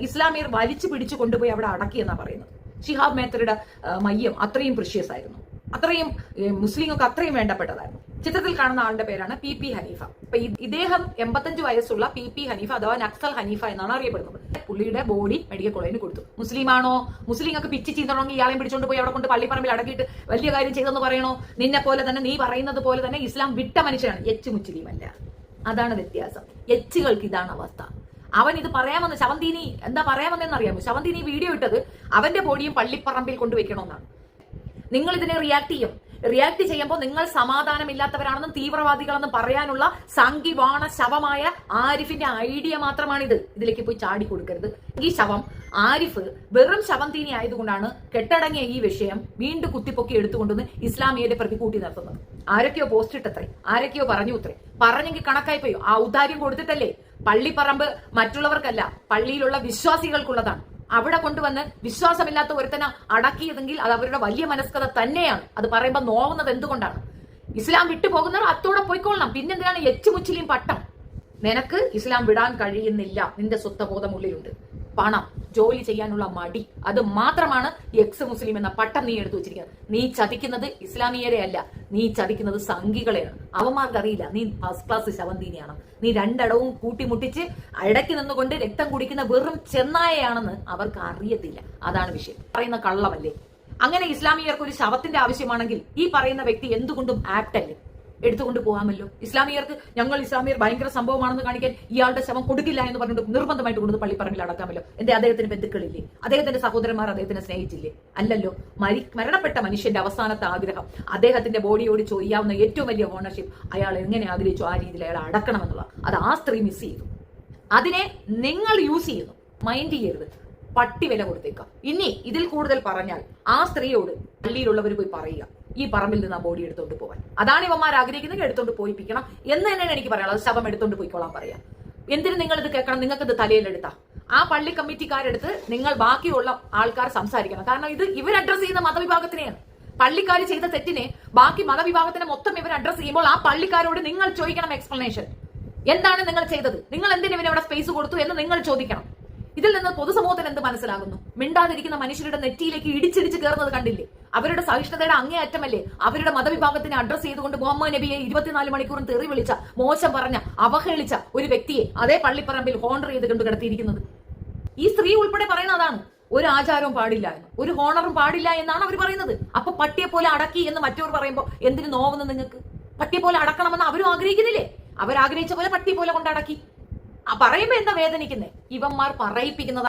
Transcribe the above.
ഇസ്ലാമിയർ വലിച്ചു പിടിച്ചു കൊണ്ടുപോയി അവിടെ എന്നാണ് പറയുന്നത്. ഷിഹാബ് മേത്തറുടെ ആ, മയ്യം അത്രയും പ്രിഷ്യസ് ആയിരുന്നു. അത്രയും മുസ്ലിങ്ങൾക്ക് അത്രയും വേണ്ടപ്പെട്ടതായിരുന്നു. ചിത്രത്തിൽ കാണുന്ന ആളുടെ പേരാണ് പി പി ഹനീഫ. അപ്പൊ ഇദ്ദേഹം എൺപത്തഞ്ച് വയസ്സുള്ള പി പി ഹനീഫ അഥവാ നക്സൽ ഹനീഫ എന്നാണ് അറിയപ്പെടുന്നത്. പുള്ളിയുടെ ബോഡി മെഡിക്കൽ കോളേജിന് കൊടുത്തു. മുസ്ലിമാണോ? മുസ്ലിങ്ങൾക്ക് പിച്ച് ചെയ്തണമെങ്കിൽ ഇയാളെയും പിടിച്ചോണ്ട് പോയി അവിടെ കൊണ്ട് പള്ളിപ്പറമ്പിൽ അടക്കിയിട്ട് വലിയ കാര്യം ചെയ്തെന്ന് പറയണോ? നിന്നെ പോലെ തന്നെ നീ പറയുന്നത് പോലെ തന്നെ ഇസ്ലാം വിട്ട മനുഷ്യനാണ്. എച്ച് മുസ്ലിമല്ല. അതാണ് വ്യത്യാസം. എച്ചുകൾക്ക് ഇതാണ് അവസ്ഥ. അവൻ ഇത് പറയാമെന്ന് ശവന്തീനി എന്താ പറയാമെന്ന് അറിയാമോ? ശവന്തീനി വീഡിയോ ഇട്ടത് അവന്റെ ബോഡിയും പള്ളിപ്പറമ്പിൽ കൊണ്ടുവയ്ക്കണമെന്നാണ്. നിങ്ങൾ ഇതിനെ റിയാക്ട് ചെയ്യും. റിയാക്ട് ചെയ്യുമ്പോൾ നിങ്ങൾ സമാധാനമില്ലാത്തവരാണെന്നും തീവ്രവാദികളെന്നും പറയാനുള്ള സംഘിവാണ ശവമായ ആരിഫിന്റെ ഐഡിയ മാത്രമാണിത്. ഇതിലേക്ക് പോയി ചാടി കൊടുക്കരുത്. ഈ ശവം ആരിഫ് വെറും ശവം തീനി ആയതുകൊണ്ടാണ് കെട്ടടങ്ങിയ ഈ വിഷയം വീണ്ടും കുത്തിപ്പൊക്കി എടുത്തുകൊണ്ടുവന്ന് പ്രതി കൂട്ടി നിർത്തുന്നത്. ആരൊക്കെയോ പോസ്റ്റ് ഇട്ടത്രേ. ആരൊക്കെയോ പറഞ്ഞു ഇത്രേ. പറഞ്ഞെങ്കിൽ കണക്കായി പോയോ. ആ ഉദാര്യം കൊടുത്തിട്ടല്ലേ? പള്ളിപ്പറമ്പ് മറ്റുള്ളവർക്കല്ല പള്ളിയിലുള്ള വിശ്വാസികൾക്കുള്ളതാണ്. അവിടെ കൊണ്ടുവന്ന് വിശ്വാസമില്ലാത്ത ഒരുത്തനെ അടക്കിയതെങ്കിൽ അത് അവരുടെ വലിയ മനസ്കത തന്നെയാണ്. അത് പറയുമ്പോൾ നോവുന്നത് എന്തുകൊണ്ടാണ്? ഇസ്ലാം വിട്ടു പോകുന്നവർ അത്തോടെ പോയിക്കൊള്ളണം. പിന്നെന്തിനാണ് എച്ചുമുച്ചിലിയും പട്ടം? നിനക്ക് ഇസ്ലാം വിടാൻ കഴിയുന്നില്ല. നിന്റെ സ്വത്വബോധം ഉള്ളിലുണ്ട്. പണം ജോലി ചെയ്യാനുള്ള മടി അത് മാത്രമാണ് എക്സ് മുസ്ലിം എന്ന പട്ടം നീ എടുത്തു വെച്ചിരിക്കുന്നത്. നീ ചതിക്കുന്നത് ഇസ്ലാമിയരെ അല്ല നീ ചതിക്കുന്നത് സംഘികളെയാണ്. അവന്മാർക്ക് അറിയില്ല നീ ഫസ്റ്റ് ക്ലാസ് ശവന്തീനിയാണ്. നീ രണ്ടടവും കൂട്ടിമുട്ടിച്ച് ഇടയ്ക്ക് നിന്നുകൊണ്ട് രക്തം കുടിക്കുന്ന വെറും ചെന്നായയാണെന്ന് അവർക്ക് അറിയത്തില്ല അതാണ് വിഷയം. പറയുന്ന കള്ളമല്ലേ? അങ്ങനെ ഇസ്ലാമിയർക്ക് ഒരു ശവത്തിന്റെ ആവശ്യമാണെങ്കിൽ ഈ പറയുന്ന വ്യക്തി എന്തുകൊണ്ടും ആപ്റ്റ് അല്ലേ? എടുത്തുകൊണ്ട് പോകാമല്ലോ. ഇസ്ലാമിയർക്ക് ഞങ്ങൾ ഇസ്ലാമിയർ ഭയങ്കര സംഭവമാണെന്ന് കാണിക്കാൻ ഇയാളുടെ ശവം കൊടുക്കില്ല എന്ന് പറഞ്ഞിട്ട് നിർബന്ധമായിട്ട് കൊണ്ടു പള്ളിപ്പറമ്പിൽ അടക്കാമല്ലോ. എന്റെ അദ്ദേഹത്തിന്റെ ബന്ധുക്കളില്ലേ? അദ്ദേഹത്തിന്റെ സഹോദരന്മാർ അദ്ദേഹത്തിനെ സ്നേഹിച്ചില്ലേ? അല്ലല്ലോ. മരി മരണപ്പെട്ട മനുഷ്യന്റെ അവസാനത്തെ ആഗ്രഹം. അദ്ദേഹത്തിന്റെ ബോഡിയോട് ചൊയ്യാവുന്ന ഏറ്റവും വലിയ ഓണർഷിപ്പ് അയാൾ എങ്ങനെ ആഗ്രഹിച്ചു? ആ രീതിയിൽ അയാൾ അടക്കണമെന്നുള്ള അത് ആ സ്ത്രീ മിസ് ചെയ്തു. അതിനെ നിങ്ങൾ യൂസ് ചെയ്യുന്നു. മൈൻഡ് ചെയ്യരുത്. പട്ടി വില കൊടുത്തേക്കാം. ഇനി ഇതിൽ കൂടുതൽ പറഞ്ഞാൽ ആ സ്ത്രീയോട് പള്ളിയിലുള്ളവർ പോയി പറയുക. ഈ പറമ്പിൽ നിന്ന് ആ ബോഡി എടുത്തോണ്ട് പോകാൻ അതാണ് ഇവന്മാർ ആഗ്രഹിക്കുന്നത്. എടുത്തോണ്ട് പോയിപ്പിക്കണം എന്ന് തന്നെയാണ് എനിക്ക് പറയാനുള്ളത്. ശവം എടുത്തോണ്ട് പോയിക്കോളാൻ പറയാം. എന്തിന് നിങ്ങൾ ഇത് കേൾക്കണം? നിങ്ങൾക്ക് ഇത് തലയിലെടുത്താ. ആ പള്ളി കമ്മിറ്റിക്കാരെടുത്ത് നിങ്ങൾ ബാക്കിയുള്ള ആൾക്കാർ സംസാരിക്കണം. കാരണം ഇത് ഇവർ അഡ്രസ് ചെയ്യുന്ന മതവിഭാഗത്തിനെയാണ്. പള്ളിക്കാർ ചെയ്ത തെറ്റിനെ ബാക്കി മതവിഭാഗത്തിനെ മൊത്തം ഇവർ അഡ്രസ് ചെയ്യുമ്പോൾ ആ പള്ളിക്കാരോട് നിങ്ങൾ ചോദിക്കണം എക്സ്പ്ലനേഷൻ എന്താണ് നിങ്ങൾ ചെയ്തത്? നിങ്ങൾ എന്തിനു ഇവനവിടെ സ്പേസ് കൊടുത്തു എന്ന് നിങ്ങൾ ചോദിക്കണം. ഇതിൽ നിന്ന് പൊതുസമൂഹത്തിന് എന്ത് മനസ്സിലാകുന്നു? മിണ്ടാതിരിക്കുന്ന മനുഷ്യരുടെ നെറ്റിയിലേക്ക് ഇടിച്ചിടിച്ച് കയറുന്നത് കണ്ടില്ലേ? അവരുടെ സഹിഷ്ണുതയുടെ അങ്ങേയറ്റമല്ലേ? അവരുടെ മതവിഭാഗത്തിനെ അഡ്രസ് ചെയ്തുകൊണ്ട് മുഹമ്മദ് നബിയെ ഇരുപത്തിനാല് മണിക്കൂറും തെറി വിളിച്ച മോശം പറഞ്ഞ അവഹേളിച്ച ഒരു വ്യക്തിയെ അതേ പള്ളിപ്പറമ്പിൽ ഹോണർ ചെയ്ത് കൊണ്ട് കിടത്തിയിരിക്കുന്നത്. ഈ സ്ത്രീ ഉൾപ്പെടെ പറയുന്ന അതാണ്. ഒരു ആചാരവും പാടില്ല എന്ന്. ഒരു ഹോണറും പാടില്ല എന്നാണ് അവർ പറയുന്നത്. അപ്പൊ പട്ടിയെ പോലെ അടക്കി എന്ന് മറ്റവർ പറയുമ്പോൾ എന്തിനു നോവുന്നു നിങ്ങൾക്ക്? പട്ടിയെ പോലെ അടക്കണമെന്ന് അവരും ആഗ്രഹിക്കുന്നില്ലേ? അവരാഗ്രഹിച്ച പോലെ പട്ടി പോലെ കൊണ്ടടക്കി പറയുമ്പോ എന്താ വേദനിക്കുന്നേ? ഇവന്മാർ പറയിപ്പിക്കുന്നത്